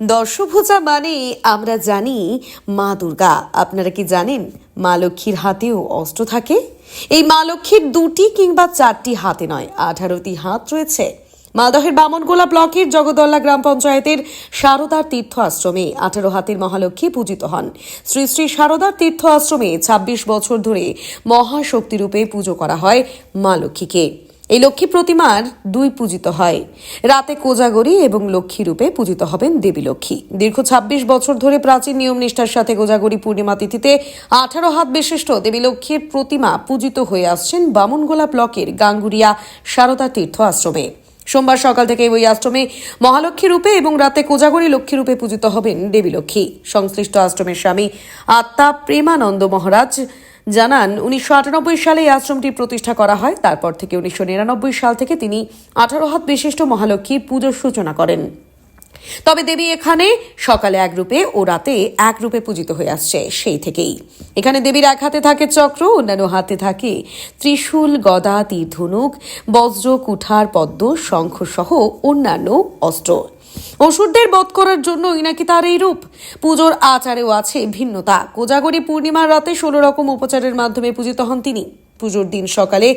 দর্শভূজা মানে আমরা জানি মা দুর্গা। আপনারা কি জানেন মা লক্ষ্মীর হাতেও অস্ত্র থাকে? এই মা লক্ষ্মীর দুটি কিংবা চারটি হাতে নয়, আঠারোটি হাত রয়েছে। মালদহের বামনগোলা ব্লকের জগদল্লা গ্রাম পঞ্চায়েতের শারদার তীর্থ আশ্রমে আঠারো হাতের মহালক্ষ্মী পূজিত হন। শ্রী শ্রী শারদার তীর্থ আশ্রমে ২৬ বছর ধরে মহাশক্তিরূপে পুজো করা হয় মা লক্ষ্মীকে। এই লক্ষ্মী প্রতিমার দুই পূজিত হয়। রাতে কোজাগরী এবং লক্ষ্মী রূপে পূজিত হবেন দেবী লক্ষ্মী। দীর্ঘ ২৬ বছর ধরে প্রাচীন নিয়ম নিষ্ঠার সাথে কোজাগরী পূর্ণিমা তিথিতে আঠারো হাত বিশিষ্ট দেবী লক্ষ্মীর প্রতিমা পূজিত হয়ে আসছেন বামনগোলা ব্লকের গাঙ্গুরিয়া সারদা তীর্থ আশ্রমে। সোমবার সকাল থেকে ওই আশ্রমে মহালক্ষ্মী রূপে এবং রাতে কোজাগরী লক্ষ্মী রূপে পূজিত হবেন দেবী লক্ষ্মী। সংশ্লিষ্ট আশ্রমের স্বামী আত্মা প্রেমানন্দ মহারাজ জানান, উনিশশো আটানব্বই সালে এই আশ্রমটি প্রতিষ্ঠা করা হয়। তারপর থেকে উনিশশো নিরানব্বই সাল থেকে তিনি আঠারো হাত বিশিষ্ট মহালক্ষ্মীর পুজোর সূচনা করেন। তবে দেবী এখানে সকালে এক রূপে ও রাতে এক রূপে পূজিত হয়ে আসছে সেই থেকেই। এখানে দেবীর এক হাতে থাকে চক্র, অন্যান্য হাতে থাকে ত্রিশূল, গদা, তীর, ধনুক, বজ্র, কুঠার, পদ্ম, শঙ্খ সহ অন্যান্য অস্ত্র। অসুরদের বধ করার জন্যই নাকি তার এই রূপ? পুজোর আচারেও আছে ভিন্নতা। কোজাগরী পূর্ণিমার রাতে ষোলো রকম উপচারের মাধ্যমে পূজিত হন তিনি। পুজোর দিন সকালে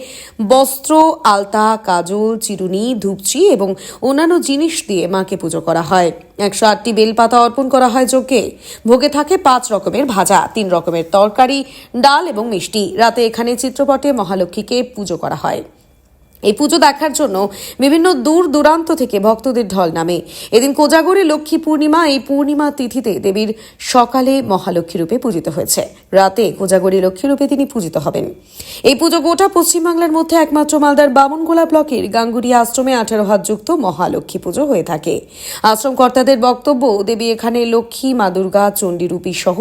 বস্ত্র, আলতা, কাজল, চিরুনি, ধূপচি এবং অন্যান্য জিনিস দিয়ে মাকে পুজো করা হয়। একশো আটটি বেলপাতা অর্পণ করা হয় যজ্ঞে ভোগে থাকে পাঁচ রকমের ভাজা, তিন রকমের তরকারি, ডাল এবং মিষ্টি। রাতে এখানে চিত্রপটে মহালক্ষ্মীকে পুজো করা হয়। এই পুজো দেখার জন্য বিভিন্ন দূর দূরান্ত থেকে ভক্তদের ঢল নামে। এদিন কোজাগরী লক্ষ্মী পূর্ণিমা এই পূর্ণিমা তিথিতে দেবীর সকালে মহালক্ষ্মী রূপে পূজিত হয়েছে। রাতে কোজাগরী লক্ষ্মী রূপে তিনি পূজিত হবেন। এই পুজো গোটা পশ্চিমবাংলার মধ্যে একমাত্র মালদার বামনগোলা ব্লকের গাঙ্গুরিয়া আশ্রমে আঠারো হাত যুক্ত মহালক্ষ্মী পুজো হয়ে থাকে। আশ্রম কর্তাদের বক্তব্য, দেবী এখানে লক্ষ্মী, মা দুর্গা, চণ্ডীরূপী সহ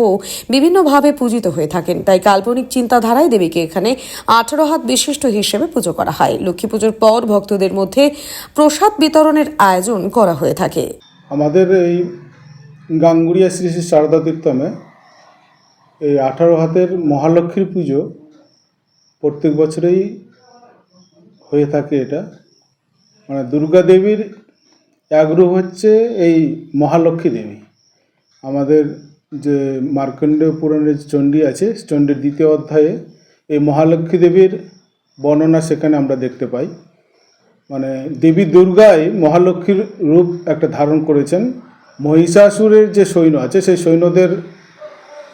বিভিন্নভাবে পূজিত হয়ে থাকেন। তাই কাল্পনিক চিন্তাধারায় দেবীকে এখানে আঠারো হাত বিশিষ্ট হিসেবে পুজো করা হয়। লক্ষ্মী পুজোর পর ভক্তদের মধ্যে প্রসাদ বিতরণের আয়োজন করা হয়ে থাকে। আমাদের এই গাঙ্গুড়িয়া শ্রী শ্রী শারদা তীর্থমে এই আঠারো হাতের মহালক্ষ্মীর পুজো প্রত্যেক বছরেই হয়ে থাকে এটা। মানে দুর্গা দেবীর এক রূপ হচ্ছে এই মহালক্ষ্মী দেবী। আমাদের যে মার্কণ্ডেয় পুরাণের চণ্ডী আছে, চণ্ডীর দ্বিতীয় অধ্যায়ে এই মহালক্ষ্মী দেবীর বর্ণনা সেখানে আমরা দেখতে পাই। মানে দেবী দুর্গাই মহালক্ষ্মীর রূপ একটা ধারণ করেছেন। মহিষাসুরের যে সৈন্য আছে, সেই সৈন্যদের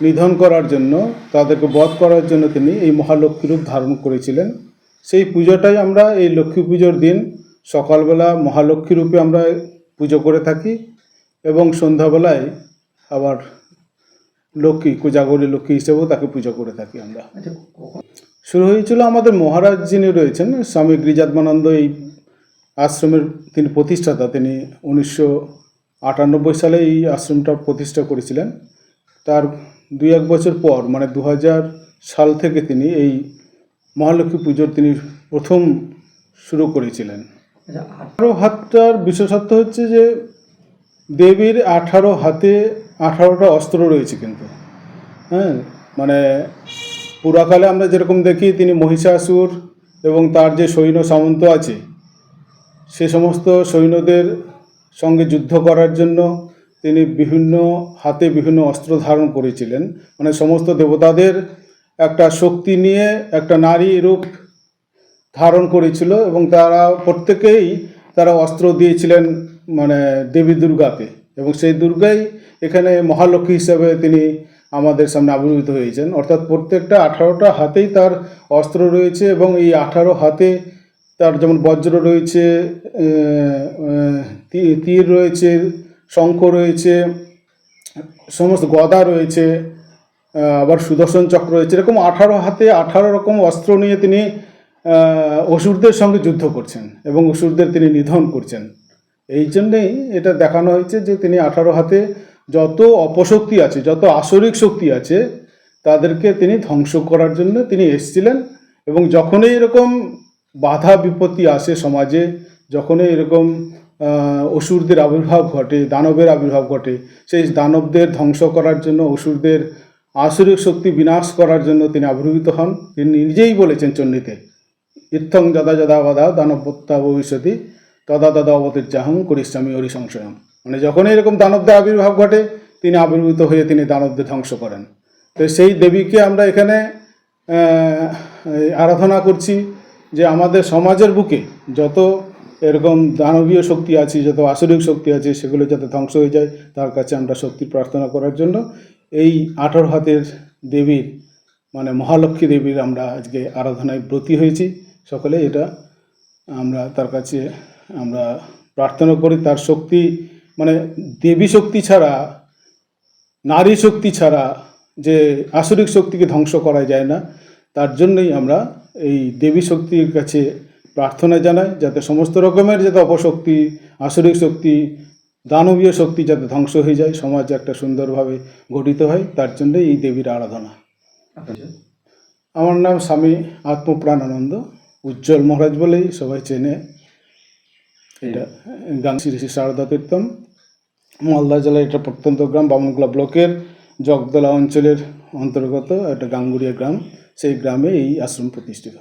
নিধন করার জন্য, তাদেরকে বধ করার জন্য তিনি এই মহালক্ষ্মী রূপ ধারণ করেছিলেন। সেই পুজোটাই আমরা, এই লক্ষ্মী পুজোর দিন সকালবেলা মহালক্ষ্মী রূপে আমরা পুজো করে থাকি এবং সন্ধ্যাবেলায় আবার লক্ষ্মী, কোজাগরী লক্ষ্মী হিসেবেও তাকে পুজো করে থাকি আমরা। শুরু হয়েছিল আমাদের মহারাজ যিনি রয়েছেন স্বামী গিরিজাত্মানন্দ এই আশ্রমের তিনি প্রতিষ্ঠাতা। তিনি উনিশশো আটানব্বই সালে এই আশ্রমটা প্রতিষ্ঠা করেছিলেন। তার দুই এক বছর পর মানে দু হাজার সাল থেকে তিনি এই মহালক্ষ্মী পুজোর তিনি প্রথম শুরু করেছিলেন। আঠারো হাতটার বিশেষত্ব হচ্ছে যে দেবীর আঠারো হাতে আঠারোটা অস্ত্র রয়েছে কিন্তু। হ্যাঁ মানে পুরাকালে আমরা যেরকম দেখি, তিনি মহিষাসুর এবং তার যে সৈন্য সামন্ত আছে, সে সমস্ত সৈন্যদের সঙ্গে যুদ্ধ করার জন্য তিনি বিভিন্ন হাতে বিভিন্ন অস্ত্র ধারণ করেছিলেন। মানে সমস্ত দেবতাদের একটা শক্তি নিয়ে একটা নারী রূপ ধারণ করেছিল এবং তারা প্রত্যেকেই তারা অস্ত্র দিয়েছিলেন মানে দেবী দুর্গাকে এবং সেই দুর্গাই এখানে মহালক্ষ্মী হিসাবে তিনি আমাদের সামনে আবির্ভূত হয়েছেন। অর্থাৎ প্রত্যেকটা আঠারোটা হাতেই তার অস্ত্র রয়েছে এবং এই আঠারো হাতে তার যেমন বজ্র রয়েছে তীর রয়েছে, শঙ্খ রয়েছে, সমস্ত গদা রয়েছে আবার সুদর্শন চক্র রয়েছে। এরকম আঠারো হাতে আঠারো রকম অস্ত্র নিয়ে তিনি অসুরদের সঙ্গে যুদ্ধ করছেন এবং অসুরদের তিনি নিধন করছেন। এই জন্যেই এটা দেখানো হয়েছে যে তিনি আঠারো হাতে যত অপশক্তি আছে, যত আসরিক শক্তি আছে, তাদেরকে তিনি ধ্বংস করার জন্য তিনি এসেছিলেন এবং যখনই এরকম বাধা বিপত্তি আসে সমাজে, যখনই এরকম অসুরদের আবির্ভাব ঘটে, দানবের আবির্ভাব ঘটে, সেই দানবদের ধ্বংস করার জন্য, অসুরদের আসরিক শক্তি বিনাশ করার জন্য তিনি আবির্ভূত হন। তিনি নিজেই বলেছেন চণ্ডীতে ইত্থং যদা যদা বাধা দানবত্তা ভবিষ্যতি, তদা তদা অবতীর্যাহং করিষ্যামি হরি সংশয়ম মানে যখনই এরকম দানবদের আবির্ভাব ঘটে, তিনি আবির্ভূত হয়ে তিনি দানবদের ধ্বংস করেন। তো সেই দেবীকে আমরা এখানে আরাধনা করছি যে আমাদের সমাজের বুকে যত এরকম দানবীয় শক্তি আছে, যত আসরিক শক্তি আছে, সেগুলো যাতে ধ্বংস হয়ে যায়, তার কাছে আমরা শক্তি প্রার্থনা করার জন্য এই আঠারো হাতের দেবীর মানে মহালক্ষ্মী দেবীর আমরা আজকে আরাধনায় ব্রতী হয়েছি। সকলে এটা আমরা তার কাছে আমরা প্রার্থনা করি, তার শক্তি মানে দেবী শক্তি ছাড়া, নারী শক্তি ছাড়া যে আসরিক শক্তিকে ধ্বংস করা যায় না, তার জন্যই আমরা এই দেবী শক্তির কাছে প্রার্থনা জানাই, যাতে সমস্ত রকমের যাতে অপশক্তি, আসরিক শক্তি, দানবীয় শক্তি যাতে ধ্বংস হয়ে যায়, সমাজ একটা সুন্দরভাবে গঠিত হয়, তার জন্যই এই দেবীর আরাধনা। আমার নাম স্বামী আত্মপ্রাণানন্দ, উজ্জ্বল মহারাজ বলেই সবাই চেনে। এটা গান শ্রী শ্রী শারদা তীর্থম মালদা জেলার এটা প্রত্যন্ত গ্রাম বামনগুলা ব্লকের জগদলা অঞ্চলের অন্তর্গত একটা গাঙ্গুরিয়া গ্রাম। সেই গ্রামে এই আশ্রম প্রতিষ্ঠিত।